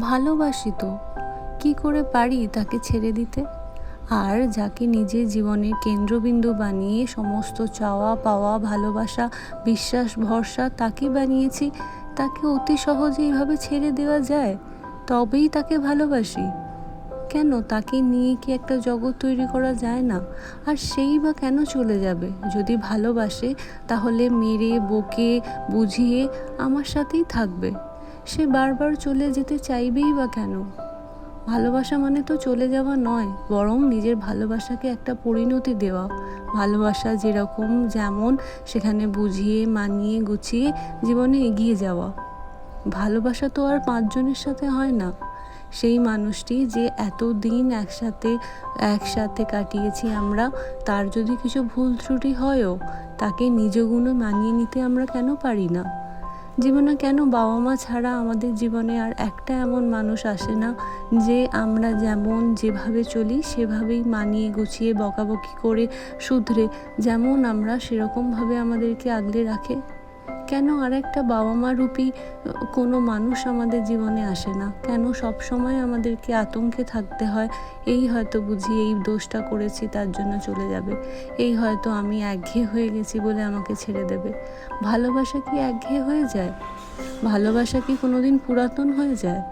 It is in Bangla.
ভালোবাসি তো। কী করে পারি তাকে ছেড়ে দিতে? আর যাকে নিজের জীবনের কেন্দ্রবিন্দু বানিয়ে সমস্ত চাওয়া, পাওয়া, ভালোবাসা, বিশ্বাস, ভরসা তাকে বানিয়েছি, তাকে অতি সহজে এইভাবে ছেড়ে দেওয়া যায়? তবেই তাকে ভালোবাসি। কেন? তাকে নিয়ে কি একটা জগৎ তৈরি করা যায় না? আর সেই বা কেন চলে যাবে? যদি ভালোবাসে, তাহলে মেরে, বকে, বুঝিয়ে আমার সাথেই থাকবে। সে বারবার চলে যেতে চাইবেই বা কেন? ভালোবাসা মানে তো চলে যাওয়া নয়, বরং নিজের ভালোবাসাকে একটা পরিণতি দেওয়া। ভালোবাসা যেরকম যেমন সেখানে বুঝিয়ে, মানিয়ে, গুছিয়ে জীবনে এগিয়ে যাওয়া। ভালোবাসা তো আর পাঁচজনের সাথে হয় না। সেই মানুষটি যে এত দিন একসাথে একসাথে কাটিয়েছি আমরা, তার যদি কিছু ভুল ত্রুটি হয়ও, তাকে নিজ গুণে মানিয়ে নিতে আমরা কেন পারি না? জীবনে কেন বাবা মা ছাড়া আমাদের জীবনে আর একটা এমন মানুষ আসে না যে আমরা যেমন যেভাবে চলি সেভাবেই মানিয়ে গুছিয়ে বকাবকি করে শুধরে, যেমন আমরা সেরকমভাবে আমাদেরকে আগলে রাখে? কেন আর একটা বাবা মা রূপী, কোনো মানুষ আমাদের জীবনে আসে না? কেন সব সময় আমাদেরকে আতঙ্কে থাকতে হয়? এই হয়তো বুঝি, এই দোষটা করেছি, তার জন্য চলে যাবে। এই হয়তো আমি একঘেয়ে হয়ে গেছি বলে আমাকে ছেড়ে দেবে। ভালোবাসা কি একঘেয়ে হয়ে যায়? ভালোবাসা কি কোনোদিন পুরাতন হয়ে যায়?